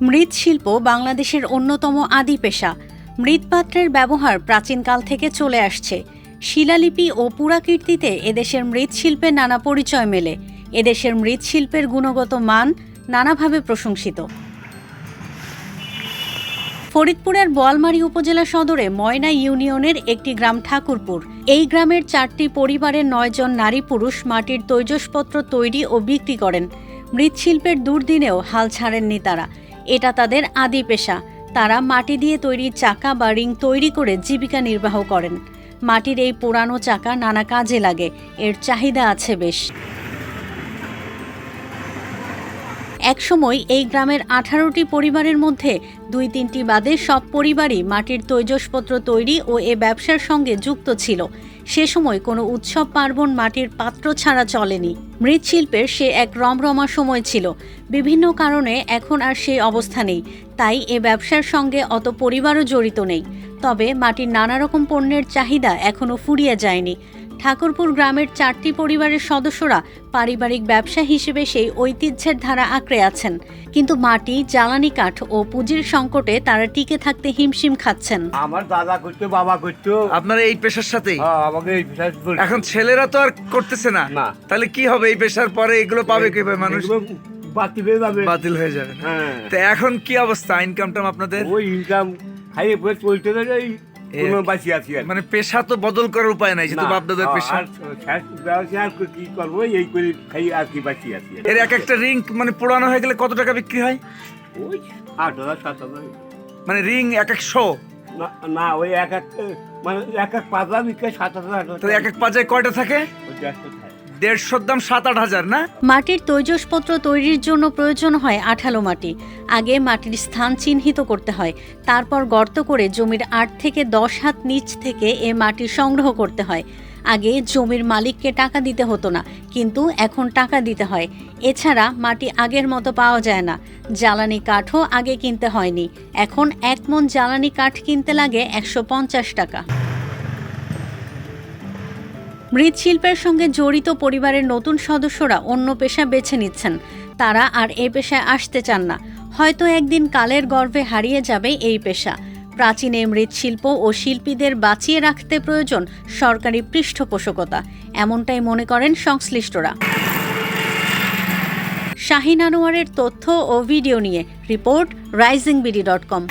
মৃৎশিল্প বাংলাদেশের অন্যতম আদি পেশা। মৃৎপাত্রের ব্যবহার প্রাচীনকাল থেকে চলে আসছে। শিলালিপি ও পুরাকীর্তিতে এদেশের মৃৎশিল্পের নানা পরিচয় মেলে। এদেশের মৃৎশিল্পের গুণগত মান নানাভাবে প্রশংসিত। ফরিদপুরের বোয়ালমারী উপজেলা সদরে ময়না ইউনিয়নের একটি গ্রাম ঠাকুরপুর। এই গ্রামের চারটি পরিবারের নয়জন নারী পুরুষ মাটির তৈজসপত্র তৈরি ও বিক্রি করেন। মৃৎশিল্পের দুর্দিনেও হাল ছাড়েননি তারা। এটা তাদের আদি পেশা। তারা মাটি দিয়ে তৈরি চাকা বা রিং তৈরি করে জীবিকা নির্বাহ করেন। মাটির এই পুরানো চাকা নানা কাজে লাগে। এর চাহিদা আছে বেশ। একসময় এই গ্রামের আঠারোটি পরিবারের মধ্যে দুই তিনটি বাদে সব পরিবারই মাটির তৈজসপত্র তৈরি ও এ ব্যবসার সঙ্গে যুক্ত ছিল। সে সময় কোনো উৎসব পার্বণ মাটির পাত্র ছাড়া চলেনি। মৃৎশিল্পের সে এক রমরমা সময় ছিল। বিভিন্ন কারণে এখন আর সেই অবস্থা নেই। তাই এ ব্যবসার সঙ্গে অত পরিবারও জড়িত নেই। তবে মাটির নানা রকম পণ্যের চাহিদা এখনও ফুরিয়ে যায়নি। ঠাকুরপুর গ্রামের চারটি পরিবারের সদস্যরা পারিবারিক ব্যবসা হিসেবে সেই ঐতিহ্যের ধারা আঁকড়ে আছেন। কিন্তু মাটি জ্বালানি কাঠ ও পুঁজির সংকটে তারা টিকে থাকতে হিমশিম খাচ্ছেন। আমার দাদা করতো বাবা করতো। আপনারা এই পেশার সাথেই? হ্যাঁ, আমাকে এই বিশ্বাস এখন ছেলেরা তো আর করতেছে না। না। তাহলে কি হবে? এই পেশার পরে এগুলো পাবে কীভাবে মানুষ? বাতিল হয়ে যাবে। বাতিল হয়ে যাবে। হ্যাঁ। তো এখন কি অবস্থা? ইনকাম টাম আপনাদের? ওই ইনকাম খাইয়ে পরে চলতে থাকে এই কোনো বাঁচি আছি আর। মানে পেশা তো বদল করার উপায় নাই যেহেতু বাপ হ্যাঁ, পেশা আর কি করব? এই করে খাই আর কি বাঁচি আছি এর এক একটা রিং মানে পোড়ানো হয়ে গেলে কত টাকা বিক্রি হয়? ওই আট হাজার সাত হাজার। মানে রিং এক এক শো? না- ওই এক এক মানে এক এক পাতলা বিক্রি সাত হাজার এক এক পাজায় কয়টা থাকে? থাকে। দেড়শোর দাম সাত আট হাজার, না? মাটির তৈজসপত্র তৈরির জন্য প্রয়োজন হয় আঠালো মাটি। আগে মাটির স্থান চিহ্নিত করতে হয়। তারপর গর্ত করে জমির আট থেকে দশ হাত নিচ থেকে এ মাটি সংগ্রহ করতে হয়। আগে জমির মালিককে টাকা দিতে হতো না, কিন্তু এখন টাকা দিতে হয়। এছাড়া মাটি আগের মতো পাওয়া যায় না। জ্বালানি কাঠও আগে কিনতে হয়নি। এখন এক মন জ্বালানি কাঠ কিনতে লাগে একশো পঞ্চাশ টাকা। মৃৎশিল্পের সঙ্গে জড়িত পরিবারের নতুন সদস্যরা অন্য পেশা বেছে নিচ্ছেন। তারা আর এ পেশায় আসতে চান না। হয়তো একদিন কালের গর্ভে হারিয়ে যাবে এই পেশা। প্রাচীন এই মৃৎশিল্প ও শিল্পীদের বাঁচিয়ে রাখতে প্রয়োজন সরকারি পৃষ্ঠপোষকতা, এমনটাই মনে করেন সংশ্লিষ্টরা। শাহিন আনোয়ারের তথ্য ও ভিডিও নিয়ে report Rising BD dot com.